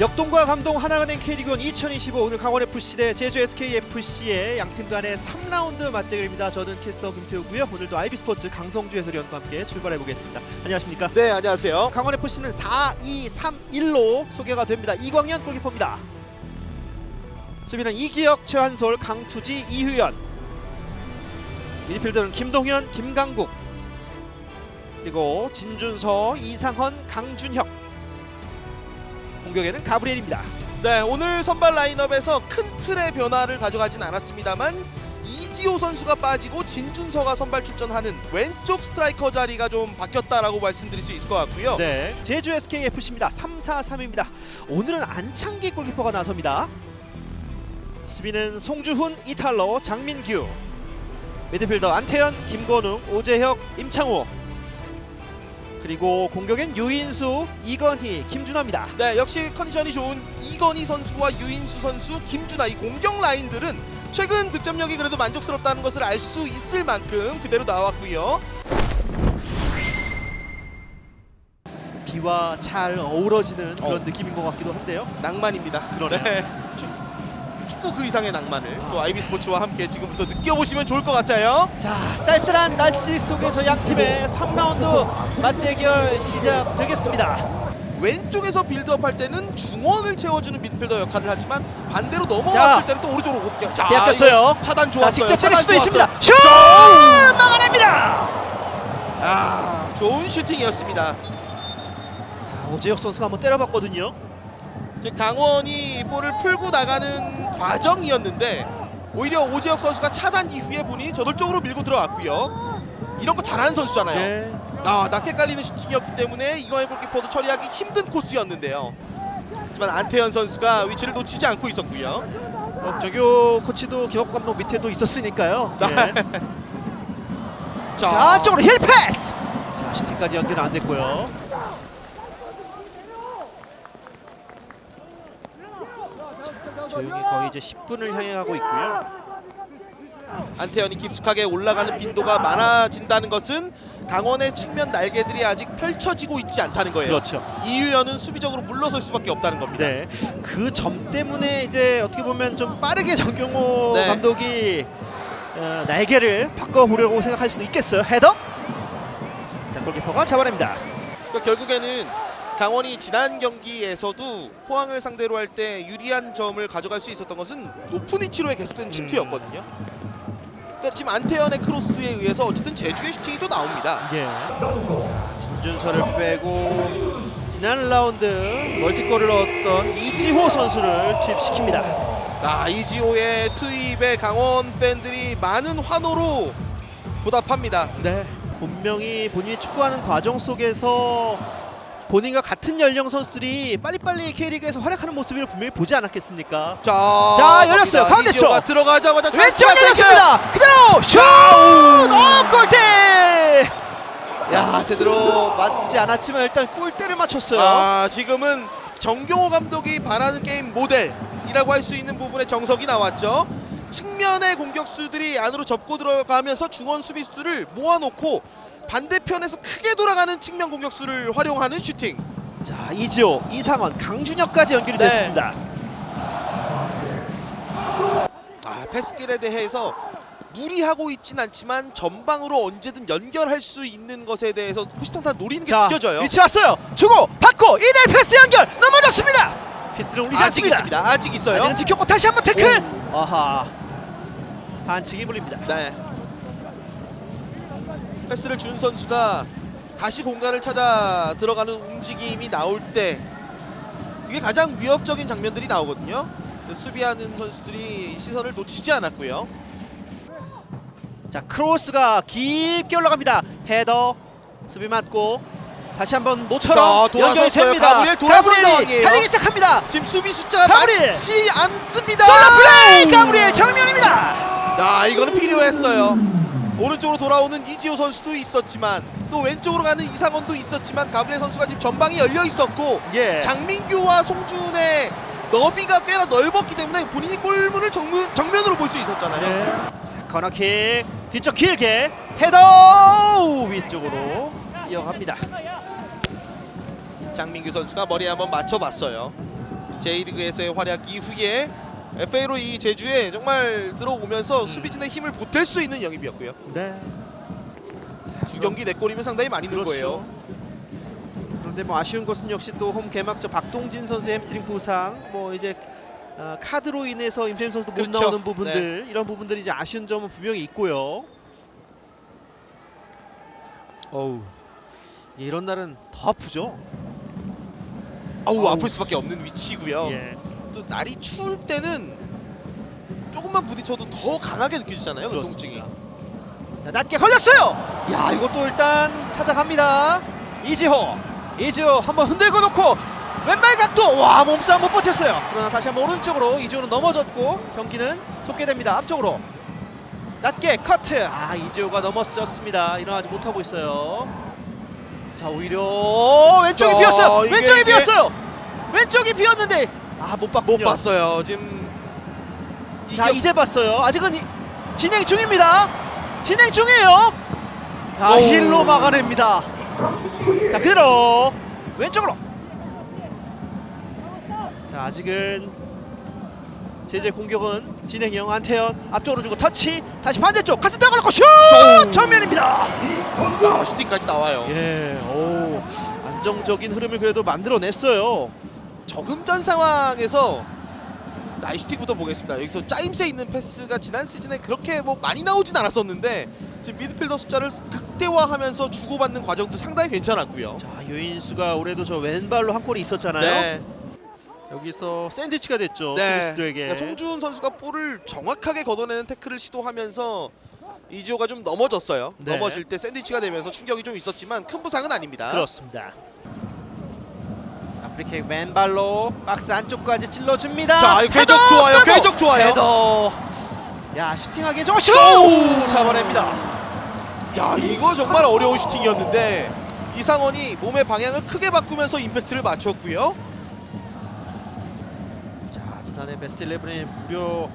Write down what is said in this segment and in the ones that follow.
역동과 감동 하나은행 K리그1 2025 오늘 강원FC 대 제주 SKFC의 양팀 간의 3라운드 맞대결입니다. 저는 캐스터 김태우고요. 오늘도 IB스포츠 강성주 해설위원과 함께 출발해 보겠습니다. 안녕하십니까? 네 안녕하세요. 강원FC는 4-2-3-1로 소개가 됩니다. 이광현 골키퍼입니다. 수비는 이기혁, 최한솔, 강투지, 이휴연 미드필더는 김동현, 김강국 그리고 진준서, 이상헌, 강준혁 공격에는 가브리엘입니다. 네 오늘 선발 라인업에서 큰 틀의 변화를 가져가진 않았습니다만 이지호 선수가 빠지고 진준서가 선발 출전하는 왼쪽 스트라이커 자리가 좀 바뀌었다라고 말씀드릴 수 있을 것 같고요. 네, 제주 SKFC입니다. 3-4-3입니다. 오늘은 안창기 골키퍼가 나섭니다. 수비는 송주훈, 이탈러, 장민규. 미드필더 안태현, 김건웅, 오재혁, 임창호. 그리고 공격엔 유인수, 이건희, 김준하입니다. 네 역시 컨디션이 좋은 이건희 선수와 유인수 선수, 김준하 이 공격 라인들은 최근 득점력이 그래도 만족스럽다는 것을 알 수 있을 만큼 그대로 나왔고요. 비와 잘 어우러지는 그런 어. 느낌인 것 같기도 한데요. 낭만입니다. 그러네요. 네. 축, 축구 그 이상의 낭만을 또 아이비 스포츠와 함께 지금부터 느껴보시면 좋을 것 같아요. 자, 쌀쌀한 날씨 속에서 양 팀의 3라운드 맞대결 시작되겠습니다. 왼쪽에서 빌드업 할 때는 중원을 채워주는 미드필더 역할을 하지만 반대로 자. 넘어왔을 때는 또 오른쪽으로 어떻게 자, 뺏겼어요. 이거 차단 자, 좋았어요. 직접 때릴 차단 수도 좋았어요. 있습니다. 슛! 막아냅니다. 아, 좋은 슈팅이었습니다. 자, 오재혁 선수가 한번 때려봤거든요. 이제 강원이 볼을 풀고 나가는 과정이었는데 오히려 오재혁 선수가 차단 이후에 본인이 저돌적으로 밀고 들어왔고요. 이런 거 잘하는 선수잖아요. 네. 아, 낙해 깔리는 슈팅이었기 때문에 이거의 골키퍼도 처리하기 힘든 코스였는데요. 하지만 안태현 선수가 위치를 놓치지 않고 있었고요. 어, 정교 코치도 김학구 감독 밑에도 있었으니까요. 자, 네. 자, 안쪽으로 힐 패스. 자, 슈팅까지 연결은 안 됐고요. 조용히 거의 이제 10분을 향해 가고 있고요. 안태현이 깊숙하게 올라가는 빈도가 많아진다는 것은 강원의 측면 날개들이 아직 펼쳐지고 있지 않다는 거예요. 그렇죠. 이유연은 수비적으로 물러설 수밖에 없다는 겁니다. 네, 그 점 때문에 이제 어떻게 보면 좀 빠르게 정경호 네. 감독이 어, 날개를 바꿔보려고 생각할 수도 있겠어요. 헤더. 자, 골키퍼가 잡아냅니다. 그러니까 결국에는 강원이 지난 경기에서도 포항을 상대로 할 때 유리한 점을 가져갈 수 있었던 것은 높은 위치로의 계속된 침투였거든요. 그러니까 지금 안태현의 크로스에 의해서 어쨌든 제주의 슈팅이 또 나옵니다. 예. 자, 진준서를 빼고 지난 라운드 멀티골을 넣었던 이지호 선수를 투입시킵니다. 아 이지호의 투입에 강원 팬들이 많은 환호로 보답합니다. 네. 분명히 본인이 축구하는 과정 속에서 본인과 같은 연령 선수들이 빨리빨리 K리그에서 활약하는 모습을 분명히 보지 않았겠습니까? 자, 자, 열렸어요. 갑니다. 가운데 이지호가 쪽. 들어가자마자 왼쪽 찬스가 내렸습니다. 그대로 슛! 어, 골대! 야, 제대로 맞지 않았지만 일단 골대를 맞췄어요. 아 지금은 정경호 감독이 바라는 게임 모델이라고 할 수 있는 부분에 정석이 나왔죠. 측면의 공격수들이 안으로 접고 들어가면서 중원 수비수들을 모아놓고 반대편에서 크게 돌아가는 측면 공격수를 활용하는 슈팅. 자, 이지호, 이상원, 강준혁까지 연결이 네. 됐습니다. 아 패스길에 대해서 무리하고 있진 않지만 전방으로 언제든 연결할 수 있는 것에 대해서 후시통탄 노리는 게 자, 느껴져요. 위치 왔어요. 주고 받고 이대 패스 연결 넘어졌습니다. 피스를 올리지 아직 않습니다. 있습니다. 아직 있어요. 아직은 지켰고 다시 한번 태클. 아하. 반칙이 불립니다. 네. 패스를 준 선수가 다시 공간을 찾아 들어가는 움직임이 나올 때 그게 가장 위협적인 장면들이 나오거든요. 수비하는 선수들이 시선을 놓치지 않았고요. 자, 크로스가 깊게 올라갑니다. 헤더 수비 맞고 다시 한번 모처럼 자. 연결이 됩니다. 가브리엘 돌아선 상황이에요. 달리기 시작합니다. 지금 수비 숫자가 가브리엘! 많지 않습니다. 솔로 플레이 가브리엘 정면입니다. 야, 이거는 필요했어요. 오른쪽으로 돌아오는 이지호 선수도 있었지만 또 왼쪽으로 가는 이상원도 있었지만 가브리엘 선수가 지금 전방이 열려 있었고 예. 장민규와 송준의 너비가 꽤나 넓었기 때문에 본인이 골문을 정면, 정면으로 볼 수 있었잖아요. 네. 자, 코너킥 뒤쪽 길게 헤더 위쪽으로 이어갑니다. 장민규 선수가 머리 한번 맞춰봤어요. J리그에서의 활약 이후에 FA로 이 제주에 정말 들어오면서 음. 수비진의 힘을 보탤 수 있는 영입이었고요. 네. 두 경기 네 골이면 상당히 많이 는 그렇죠. 거예요. 그런데 뭐 아쉬운 것은 역시 또 홈 개막전 박동진 선수의 햄스트링 부상, 뭐 이제 어, 카드로 인해서 임태민 선수도 못 그렇죠. 나오는 부분들 이런 부분들이 이제 아쉬운 점은 분명히 있고요. 어우 이런 날은 더 아프죠. 아우 아우. 아플 수밖에 없는 위치고요. 예, 또 날이 추울 때는 조금만 부딪혀도 더 강하게 느껴지잖아요. 그 통증이. 자 낮게 걸렸어요. 야 이것도 일단 찾아갑니다. 이지호, 이지호 한번 흔들고 놓고 왼발 각도 와 몸싸움 못 버텼어요. 그러나 다시 한번 오른쪽으로 이지호는 넘어졌고 경기는 속개됩니다. 앞쪽으로 낮게 커트. 아 이지호가 넘어섰습니다. 일어나지 못하고 있어요. 자 오히려 왼쪽이 자, 비었어요. 이게- 왼쪽이 이게- 비었어요. 왼쪽이 비었는데 아못못 봤군요. 봤어요. 지금 자 이게 이제 봤어요. 아직은 이- 진행 중입니다. 진행 중이에요. 자 오. 힐로 막아냅니다. 자 그대로 왼쪽으로. 자 아직은 제재 공격은 진행형 안태현 앞쪽으로 주고 터치 다시 반대쪽 가슴 벽을 넣고 슛 오. 정면입니다. 아, 슈팅까지 나와요. 예, 오 안정적인 흐름을 그래도 만들어냈어요. 조금 전 상황에서 나이슈팅부터 보겠습니다. 여기서 짜임새 있는 패스가 지난 시즌에 그렇게 뭐 많이 나오진 않았었는데 지금 미드필더 숫자를 극대화하면서 주고받는 과정도 상당히 괜찮았고요. 자 유인수가 올해도 저 왼발로 한 골이 있었잖아요. 네. 여기서 샌드위치가 됐죠. 네. 수비수들에게. 그러니까 송주훈 선수가 볼을 정확하게 걷어내는 태클을 시도하면서 이지호가 좀 넘어졌어요. 네. 넘어질 때 샌드위치가 되면서 충격이 좀 있었지만 큰 부상은 아닙니다. 그렇습니다. 자 프리킥 왼발로 박스 안쪽까지 찔러줍니다. 자, 이거 궤적 좋아요. 궤적 좋아요. 헤더. 야 슈팅하기 좋아 슛! 오! 잡아냅니다. 야 이거 정말 어려운 슈팅이었는데 이상원이 몸의 방향을 크게 바꾸면서 임팩트를 맞췄고요. 자 지난해 베스트 11에 무려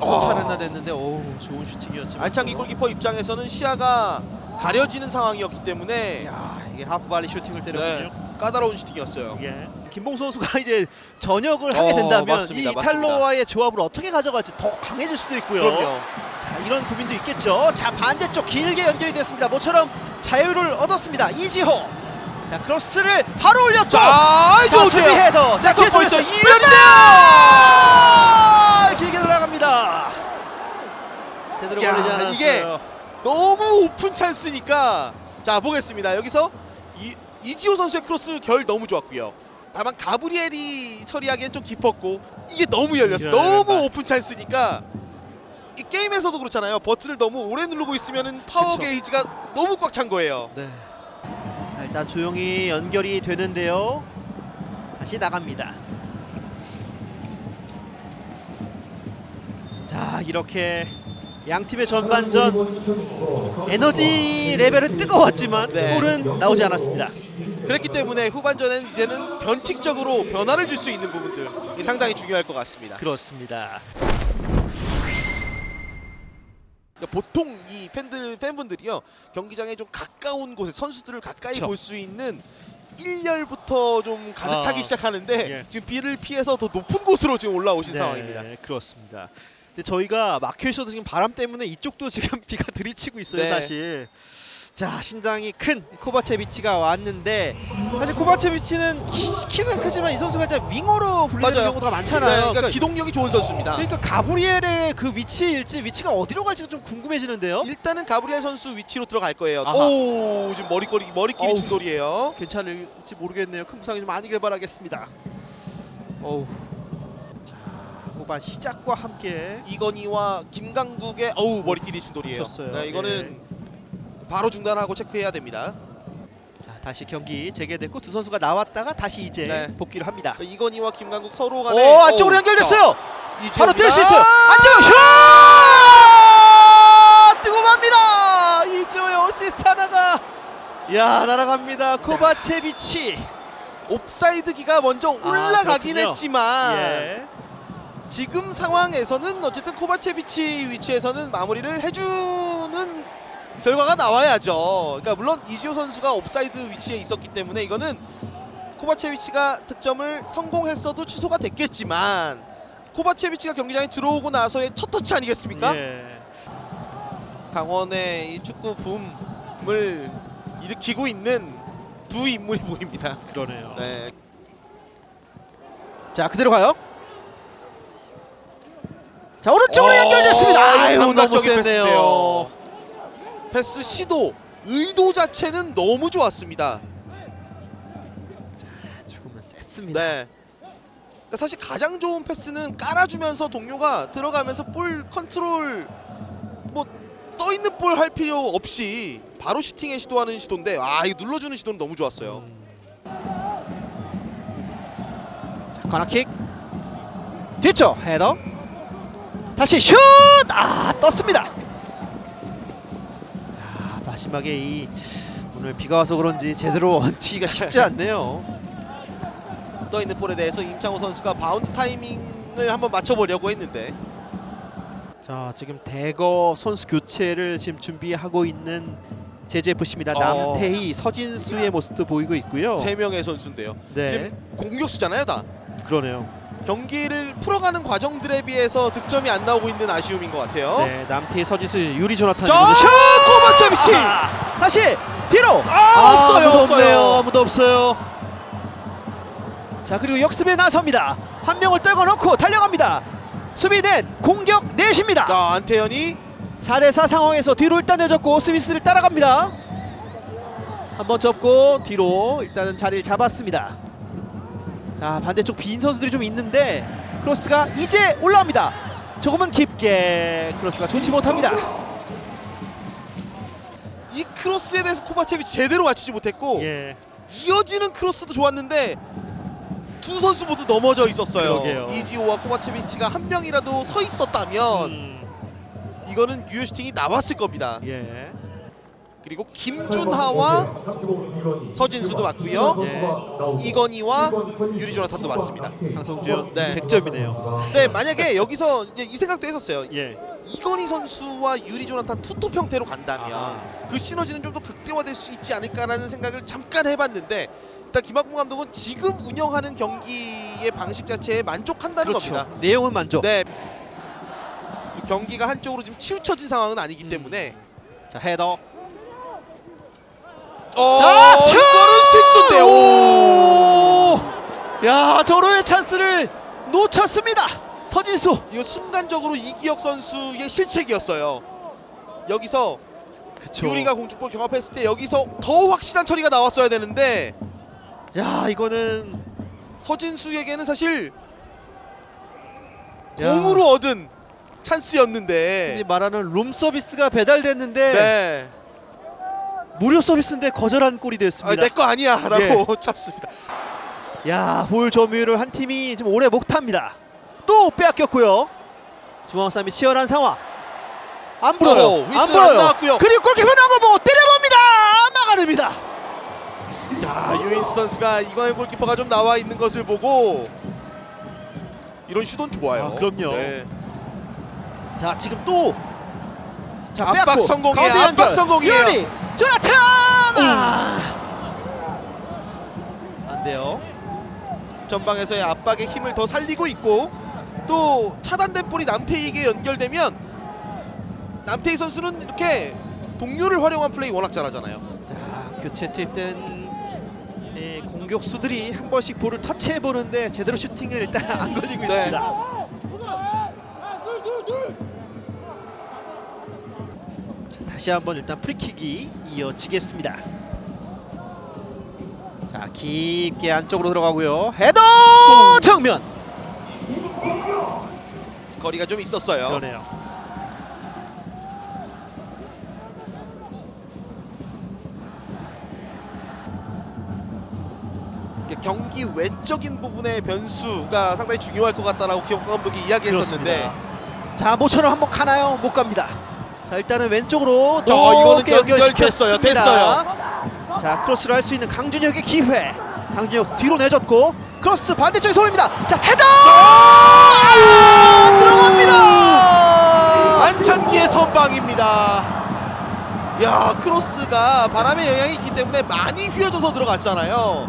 아. 여섯 차례나 됐는데 오 좋은 슈팅이었지만 안창기 골키퍼 입장에서는 시야가 가려지는 상황이었기 때문에 야 이게 하프발리 슈팅을 때렸군요. 네, 까다로운 슈팅이었어요. 예. 김봉수 선수가 이제 전역을 하게 어, 된다면 맞습니다, 이 이탈로와의 조합을 어떻게 가져갈지 더 강해질 수도 있고요. 그럼요. 자 이런 고민도 있겠죠. 자 반대쪽 길게 연결이 됐습니다. 모처럼 자유를 얻었습니다. 이지호. 자 크로스를 바로 올렸죠. 자, 자, 수비 좋은데요. 헤더. 자, 세컨! 이면인데요. 아, 길게 들어갑니다. 제대로 야, 걸리지 않았어요. 이게 너무 오픈 찬스니까 자 보겠습니다. 여기서 이, 이지호 선수의 크로스 결 너무 좋았고요. 다만 가브리엘이 처리하기엔 좀 깊었고 이게 너무 열렸어. 야, 너무. 오픈 찬스니까 이 게임에서도 그렇잖아요. 버튼을 너무 오래 누르고 있으면은 파워 그쵸. 게이지가 너무 꽉 찬 거예요. 네. 자, 일단 조용히 연결이 되는데요. 다시 나갑니다. 자, 이렇게 양 팀의 전반전 에너지 레벨은 뜨거웠지만 네. 골은 나오지 않았습니다. 그랬기 때문에 후반전엔 이제는 변칙적으로 변화를 줄 수 있는 부분들 이 상당히 중요할 것 같습니다. 그렇습니다. 그러니까 보통 이 팬들 팬분들이요 경기장에 좀 가까운 곳에 선수들을 가까이 그쵸. 볼수 있는 1열부터 좀 가득 차기 아, 시작하는데 예. 지금 비를 피해서 더 높은 곳으로 지금 올라오신 네, 상황입니다. 그렇습니다. 근데 저희가 막혀 있어도 지금 바람 때문에 이쪽도 지금 비가 들이치고 있어요, 네. 사실. 자, 신장이 큰 코바체비치가 왔는데 사실 코바체비치는 키, 키는 크지만 이 선수가 이제 윙어로 불리는 맞아요. 경우가 네, 많잖아요. 그러니까 그러니까, 기동력이 좋은 선수입니다. 그러니까 가브리엘의 그 위치일지 위치가 어디로 갈지가 좀 궁금해지는데요. 일단은 가브리엘 선수 위치로 들어갈 거예요. 아하. 오 지금 머리꼬리 머리끼리 어우. 충돌이에요. 괜찮을지 모르겠네요. 큰 부상이 좀 아니길 바라겠습니다. 어우. 자, 후반 시작과 함께 이건희와 김강국의 어우 머리끼리 충돌이에요. 쳤어요. 네, 이거는 바로 중단하고 체크해야 됩니다. 자, 다시 경기 재개됐고 두 선수가 나왔다가 다시 이제 네. 복귀를 합니다. 이건희와 김강국 서로 오 간에 안쪽으로 어우, 연결됐어요. 자, 바로 뛸 수. 있어요. 안쪽 슛! 뜨거워합니다. 이지호의 어시스트 하나가 야 날아갑니다. 코바체비치. 옵사이드기가 먼저 올라가긴 그렇군요. 했지만 예. 지금 상황에서는 어쨌든 코바체비치 위치에서는 마무리를 해주는 결과가 나와야죠. 그러니까 물론 이지호 선수가 옵사이드 위치에 있었기 때문에 이거는 코바체비치가 득점을 성공했어도 취소가 됐겠지만 코바체비치가 경기장에 들어오고 나서의 첫 터치 아니겠습니까? 예. 강원의 이 축구 붐을 일으키고 있는 두 인물이 보입니다. 그러네요. 네. 자 그대로 가요. 자 오른쪽으로 어, 연결됐습니다. 아유 너무 감각적인 세네요. 패스인데요. 패스 시도 의도 자체는 너무 좋았습니다. 조금은 셌습니다. 네. 그러니까 사실 가장 좋은 패스는 깔아주면서 동료가 들어가면서 볼 컨트롤 뭐 떠 있는 볼 할 필요 없이 바로 슈팅에 시도하는 시도인데 아 이거 눌러주는 시도는 너무 좋았어요. 자 코너킥 뒤쪽 헤더 다시 슛! 아 떴습니다. 아, 마지막에 이 오늘 비가 와서 그런지 제대로 얹히기가 쉽지 않네요. 떠 있는 볼에 대해서 임창호 선수가 바운드 타이밍을 한번 맞춰보려고 했는데 자 지금 대거 선수 교체를 지금 준비하고 있는 제주 FC입니다. 어. 남태희, 서진수의 모습도 보이고 있고요. 세 명의 선수인데요. 네, 지금 공격수잖아요, 다. 그러네요. 경기를 풀어가는 과정들에 비해서 득점이 안 나오고 있는 아쉬움인 것 같아요. 네, 남태희, 서진수, 유리 조나탄. 자, 슛! 코바체비치! 아, 다시 뒤로. 아, 없어요, 아무도 없어요. 없네요. 아무도 없어요. 자 그리고 역습에 나섭니다. 한 명을 떨궈놓고 달려갑니다. 수비는 공격 넷입니다. 자, 안태현이 4대4 상황에서 뒤로 일단 내줬고 스미스를 따라갑니다. 한번 접고 뒤로 일단은 자리를 잡았습니다. 자 반대쪽 빈 선수들이 좀 있는데 크로스가 이제 올라옵니다. 조금은 깊게 크로스가 좋지 못합니다. 이 크로스에 대해서 코바체비치 제대로 맞추지 못했고 예. 이어지는 크로스도 좋았는데 두 선수 모두 넘어져 있었어요. 그러게요. 이지호와 코바체비치가 한 명이라도 서 있었다면 음, 이거는 유효 슈팅이 나왔을 겁니다. 예. 그리고 김준하와 서진수도 맞고요. 예. 이건희와 유리 조나탄도 맞습니다. 강성준 네. 100점이네요. 네, 만약에 여기서 이제 이 생각도 했었어요. 예. 이건희 선수와 유리 조나탄 투톱 형태로 간다면 아하. 그 시너지는 좀 더 극대화될 수 있지 않을까라는 생각을 잠깐 해봤는데 일단 김학봉 감독은 지금 운영하는 경기의 방식 자체에 만족한다는 그렇죠. 겁니다. 내용은 만족. 네. 경기가 한쪽으로 지금 치우쳐진 상황은 아니기 음. 때문에 자 헤더. 어, 자, 슛! 이거는 실수인데요. 오! 오! 야 절호의 찬스를 놓쳤습니다. 서진수. 이거 순간적으로 이기혁 선수의 실책이었어요. 여기서 그쵸. 유리가 공중볼 경합했을 때 여기서 더 확실한 처리가 나왔어야 되는데 야 이거는 서진수에게는 사실 야. 공으로 얻은 찬스였는데 흔히 말하는 룸 서비스가 배달됐는데 네. 무료 서비스인데 거절한 꼴이 아, 되었습니다. 내거 아니야라고 예. 찼습니다. 야, 볼 점유율을 한 팀이 지금 오래 못합니다. 또 빼앗겼고요. 중앙 싸움이 치열한 상황. 안 불어요. 안안 불어요. 그리고 골키퍼 나온 거 보고 때려봅니다. 막아냅니다. 야 유인스 선수가 이광현 골키퍼가 좀 나와 있는 것을 보고 이런 슈도는 좋아요. 아, 그럼요. 네. 자, 지금 또 자, 압박 빼앗고 성공이에요. 압박. 성공이에요. 유리, 조나탄! 아. 안 돼요. 전방에서의 압박의 힘을 더 살리고 있고 또 차단된 볼이 남태희에게 연결되면 남태희 선수는 이렇게 동료를 활용한 플레이 워낙 잘하잖아요. 자 교체 투입된 예, 공격수들이 한 번씩 볼을 터치해 보는데 제대로 슈팅을 일단 안 걸리고 네. 있습니다. 다시 한번 일단 프리킥이 이어지겠습니다. 자 깊게 안쪽으로 들어가고요. 헤더 정면. 거리가 좀 있었어요. 그러네요. 경기 외적인 부분의 변수가 상당히 중요할 것 같다라고 기업 감독이 이야기했었는데 그렇습니다. 자 모처럼 한번 가나요? 못 갑니다. 자 일단은 왼쪽으로 자, 이거는 연결됐어요. 됐어요. 자 크로스를 할 수 있는 강준혁의 기회. 강준혁 뒤로 내줬고 크로스 반대쪽에서 올립니다. 자 헤더 아, 들어갑니다. 안찬기의 선방입니다. 야 크로스가 바람의 영향이 있기 때문에 많이 휘어져서 들어갔잖아요.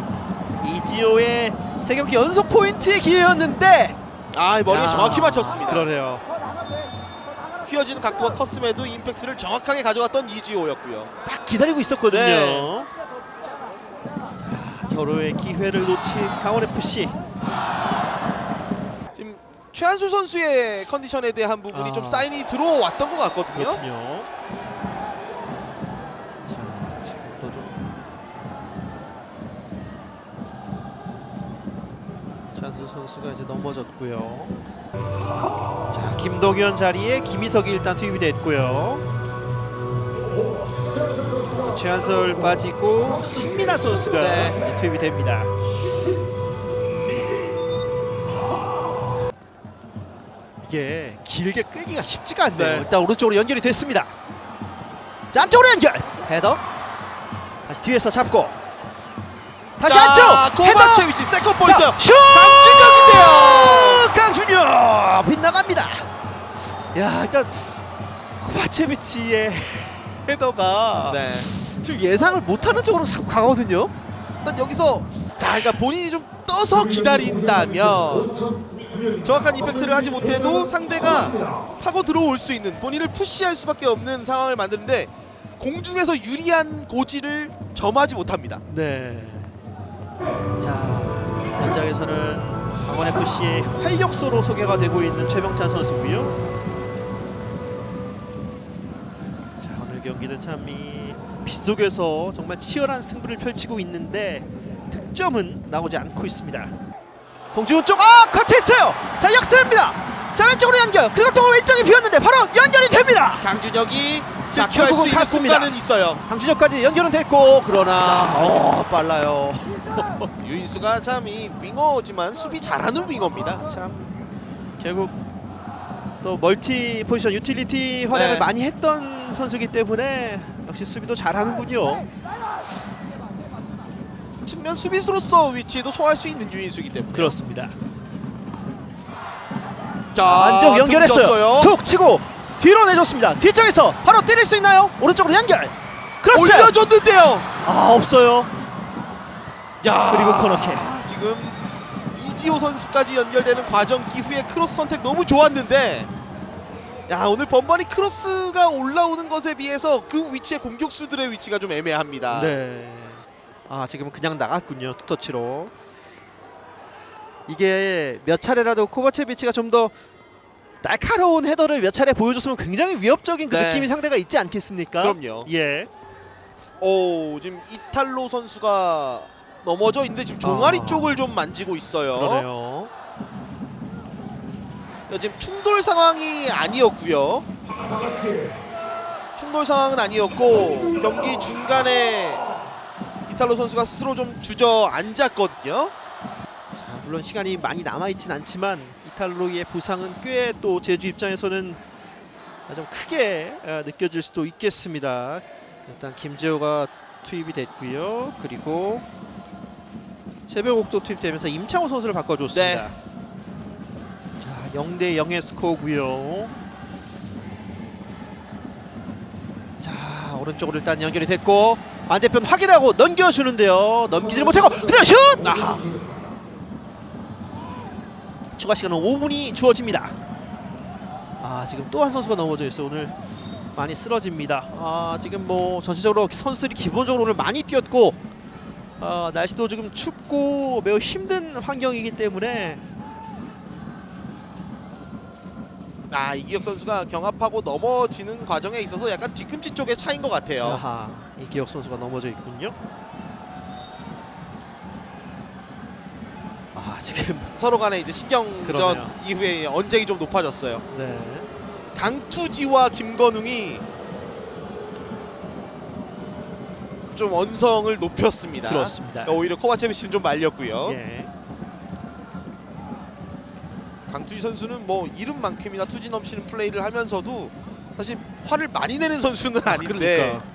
이지호의 세 경기 연속 포인트의 기회였는데 아 머리에 야. 정확히 맞췄습니다. 그러네요. 휘어지는 각도가 컸음에도 임팩트를 정확하게 가져갔던 이지호였고요. 딱 기다리고 있었거든요. 네. 자, 서로의 기회를 놓친 강원 FC. 지금 최한수 선수의 컨디션에 대한 부분이 아. 좀 사인이 들어왔던 것 같거든요. 그렇군요. 선수가 이제 넘어졌고요. 자, 김동현 자리에 김희석이 일단 투입이 됐고요. 최한솔 빠지고 신민아 선수가 네. 투입이 됩니다. 이게 길게 끌기가 쉽지가 않네요. 네. 일단 오른쪽으로 연결이 됐습니다. 자, 안쪽으로 연결. 헤더. 다시 뒤에서 잡고. 다시 자, 안쪽. 헤더. 고바체비치 세컨 볼 있어요. 자, 슛! 강준혁인데요. 강준혁 빗나갑니다. 야, 일단 코바체비치의 헤더가 네. 지금 예상을 못하는 쪽으로 자꾸 가거든요. 일단 여기서 자, 그러니까 본인이 좀 떠서 기다린다면 정확한 임팩트를 하지 못해도 상대가 파고 들어올 수 있는 본인을 푸시할 수밖에 없는 상황을 만드는데 공중에서 유리한 고지를 점하지 못합니다. 네. 자, 현장에서는 강원 FC의 활력소로 소개가 되고 있는 최명찬 선수고요. 자, 오늘 경기는 참이 빗속에서 정말 치열한 승부를 펼치고 있는데 득점은 나오지 않고 있습니다. 송지훈 쪽, 아, 커트했어요. 자, 역습입니다. 자, 왼쪽으로 연결. 그리고 또 왼쪽이 비었는데 바로 연결이 됩니다. 강준혁이 자, 지켜할 수 있는. 공간은 있어요. 강준혁까지 연결은 됐고 그러나 어, 빨라요. 유인수가 참 이 윙어지만 수비 잘하는 윙어입니다. 참 결국 또 멀티 포지션 유틸리티 활약을 네. 많이 했던 선수이기 때문에 역시 수비도 잘하는군요. 측면 수비수로서 위치도 소화할 수 있는 유인수이기 때문에. 그렇습니다. 자, 안쪽 연결했어요. 툭 치고 뒤로 내줬습니다. 뒤쪽에서 바로 때릴 수 있나요? 오른쪽으로 연결. 크로스. 올려줬는데요. 아 없어요. 야 그리고 코너킥. 지금 이지호 선수까지 연결되는 과정 이후에 크로스 선택 너무 좋았는데 야 오늘 번번이 크로스가 올라오는 것에 비해서 그 위치의 공격수들의 위치가 좀 애매합니다. 네. 아 지금은 그냥 나갔군요. 투터치로. 이게 몇 차례라도 코바체비치가 좀 더 날카로운 헤더를 몇 차례 보여줬으면 굉장히 위협적인 그 네. 느낌이 상대가 있지 않겠습니까? 그럼요. 예. 오 지금 이탈로 선수가 넘어져 있는데 지금 종아리 아. 쪽을 좀 만지고 있어요. 그러네요. 지금 충돌 상황이 아니었고요. 충돌 상황은 아니었고 경기 중간에 이탈로 선수가 스스로 좀 주저앉았거든요. 자, 물론 시간이 많이 남아 있진 않지만 이탈로의 부상은 꽤 또 제주 입장에서는 좀 크게 어, 느껴질 수도 있겠습니다. 일단 김재호가 투입이 됐고요. 그리고 최병욱도 투입되면서 임창호 선수를 바꿔줬습니다. 네. 자, 0대 0의 스코어고요. 자, 오른쪽으로 일단 연결이 됐고 반대편 확인하고 넘겨주는데요. 넘기지를 못하고 그대로 슛! 아, 추가 시간은 5분이 주어집니다. 아 지금 또 한 선수가 넘어져 있어요. 오늘 많이 쓰러집니다. 아 지금 뭐 전체적으로 선수들이 기본적으로 오늘 많이 뛰었고 아, 날씨도 지금 춥고 매우 힘든 환경이기 때문에 아 이기혁 선수가 경합하고 넘어지는 과정에 있어서 약간 뒤꿈치 쪽의 차인 것 같아요. 아하 이기혁 선수가 넘어져 있군요. 아 지금 서로 간에 이제 신경전 그러네요. 이후에 언쟁이 좀 높아졌어요. 네. 강투지와 김건웅이 좀 언성을 높였습니다. 그렇습니다. 오히려 코바체비치는 좀 말렸고요. 예. 강투지 선수는 뭐 이름만큼이나 투지 넘치는 플레이를 하면서도 사실 화를 많이 내는 선수는 아닌데 그러니까.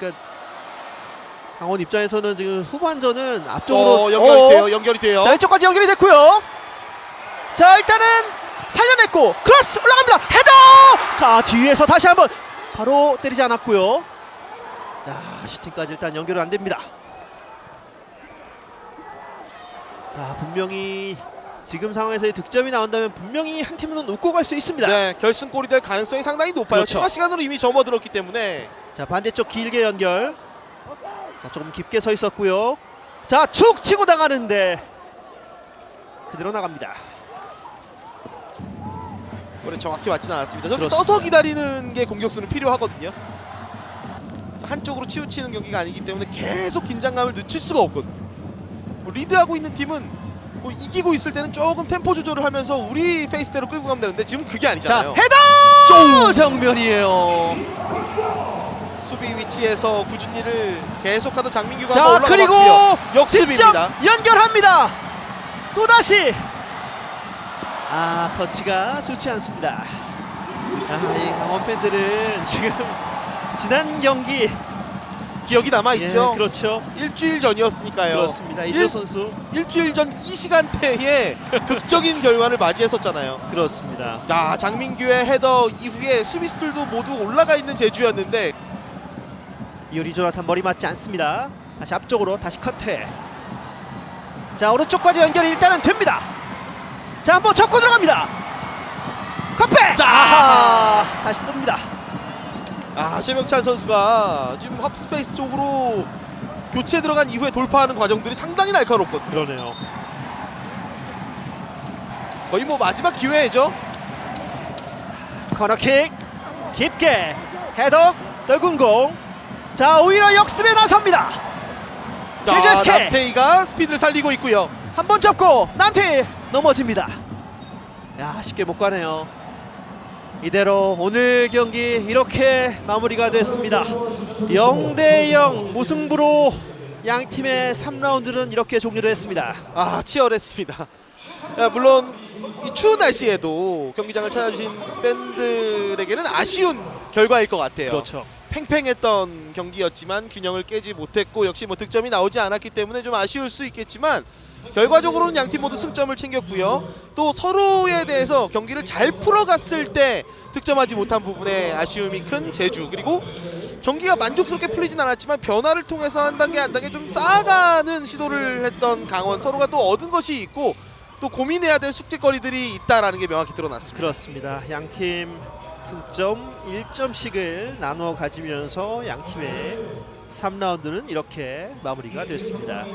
그러니까 강원 입장에서는 지금 후반전은 앞쪽으로 어, 연결이 어, 돼요. 연결이 돼요. 자 이쪽까지 연결이 됐고요. 자 일단은 살려냈고 크로스 올라갑니다. 헤더. 자 뒤에서 다시 한번 바로 때리지 않았고요. 자 슈팅까지 일단 연결은 안 됩니다. 자 분명히 지금 상황에서의 득점이 나온다면 분명히 한 팀은 웃고 갈 수 있습니다. 네, 결승골이 될 가능성이 상당히 높아요. 그렇죠. 추가 시간으로 이미 접어들었기 때문에 자 반대쪽 길게 연결. 자 조금 깊게 서 있었고요. 자축 치고 당하는데 그대로 나갑니다. 이번에 정확히 맞진 않았습니다. 그렇습니다. 떠서 기다리는 게 공격수는 필요하거든요. 한쪽으로 치우치는 경기가 아니기 때문에 계속 긴장감을 늦출 수가 없거든요. 뭐 리드하고 있는 팀은 뭐 이기고 있을 때는 조금 템포 조절을 하면서 우리 페이스대로 끌고 가면 되는데 지금 그게 자 아니잖아요. 헤더 정면이에요. 수비 위치에서 구준이를 계속하던 장민규가 자 한번 그리고 봤고요. 직접 역습입니다. 연결합니다. 또 다시 아 터치가 좋지 않습니다. 아이 강원 팬들은 지금 지난 경기 기억이 남아 있죠. 예, 그렇죠. 일주일 전이었으니까요. 그렇습니다. 이조 일- 선수 일주일 전 이 시간대에 극적인 결과를 맞이했었잖아요. 그렇습니다. 야 장민규의 헤더 이후에 수비수들도 모두 올라가 있는 제주였는데 이효리 조나탄 머리 맞지 않습니다. 다시 앞쪽으로 다시 커트. 자 오른쪽까지 연결이 일단은 됩니다. 자 한번 접고 들어갑니다. 커페. 자! 아하, 다시 뜹니다. 아 최명찬 선수가 지금 합 스페이스 쪽으로 교체 들어간 이후에 돌파하는 과정들이 상당히 날카롭거든요. 그러네요. 거의 뭐 마지막 기회죠. 코너킥 깊게 헤더 넓은 공. 자 오히려 역습에 나섭니다. 자, 제주스케. 남태희가 스피드를 살리고 있고요. 한번 잡고 남태 넘어집니다. 야 쉽게 못 가네요. 이대로 오늘 경기 이렇게 마무리가 됐습니다. 0대0 무승부로 양 팀의 3라운드는 이렇게 종료를 했습니다. 아 치열했습니다. 야, 물론 이 추운 날씨에도 경기장을 찾아주신 팬들에게는 아쉬운 결과일 것 같아요. 그렇죠. 팽팽했던 경기였지만 균형을 깨지 못했고 역시 뭐 득점이 나오지 않았기 때문에 좀 아쉬울 수 있겠지만 결과적으로는 양팀 모두 승점을 챙겼고요. 또 서로에 대해서 경기를 잘 풀어갔을 때 득점하지 못한 부분에 아쉬움이 큰 제주 그리고 경기가 만족스럽게 풀리진 않았지만 변화를 통해서 한 단계 한 단계 좀 쌓아가는 시도를 했던 강원 서로가 또 얻은 것이 있고 또 고민해야 될 숙제거리들이 있다라는 게 명확히 드러났습니다. 그렇습니다. 양팀 승점 1점씩을 나누어 가지면서 양 팀의 3라운드는 이렇게 마무리가 됐습니다.